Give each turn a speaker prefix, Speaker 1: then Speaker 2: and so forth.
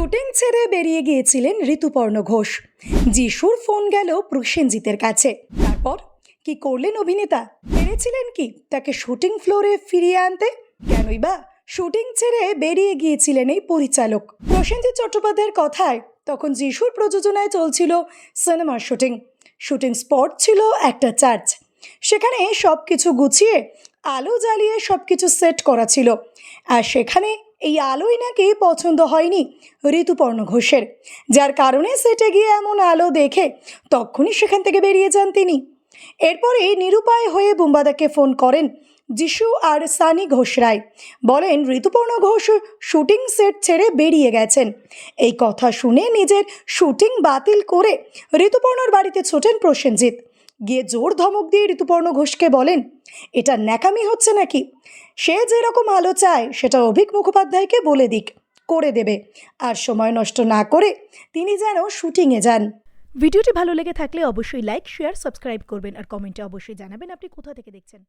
Speaker 1: Shooting ছেড়ে বেরিয়ে গিয়েছিলেন ঋতুপর্ণ ঘোষ। যিশুর ফোন গেল প্রসেনজিতের কাছে। তারপর, কি করলেন অভিনেতা? পেরেছিলেন কি তাকে শুটিং ফ্লোরে ফিরিয়ে আনতে? কেনই বা শুটিং ছেড়ে বেরিয়ে গিয়েছিলেন এই পরিচালক। প্রসেনজিৎ চট্টোপাধ্যায়ের কথায় তখন যিশুর প্রযোজনায় চলছিল সিনেমার শুটিং। শুটিং স্পট ছিল একটা চার্চ। সেখানে সব কিছু গুছিয়ে, আলো জ্বালিয়ে সব কিছু সেট করা ছিল। আর সেখানে এই আলোই নাকি পছন্দ হয়নি ঋতুপর্ণ ঘোষের। যার কারণে সেটে গিয়ে এমন আলো দেখে তখনই সেখান থেকে বেরিয়ে যান তিনি। এরপরে নিরুপায় হয়ে বুম্বাদাকে ফোন করেন যিশু আর সানি ঘোষ রায়। বলেন, ঋতুপর্ণ ঘোষ শুটিং সেট ছেড়ে বেরিয়ে গেছেন। এই কথা শুনে নিজের শুটিং বাতিল করে ঋতুপর্ণর বাড়িতে ছোটেন প্রসেনজিৎ। গিয়ে জোর ধমক দিয়ে ঋতুপর্ণ ঘোষকে বলেন, এটা ন্যাকামি হচ্ছে নাকি? সে যেরকম আলো চায়, সেটা অভিক মুখোপাধ্যায়কে বলে দিক, করে দেবে। আর সময় নষ্ট না করে তিনি যেন শুটিংয়ে যান।
Speaker 2: ভিডিওটি ভালো লেগে থাকলে অবশ্যই লাইক, শেয়ার, সাবস্ক্রাইব করবেন। আর কমেন্টে অবশ্যই জানাবেন আপনি কোথা থেকে দেখছেন।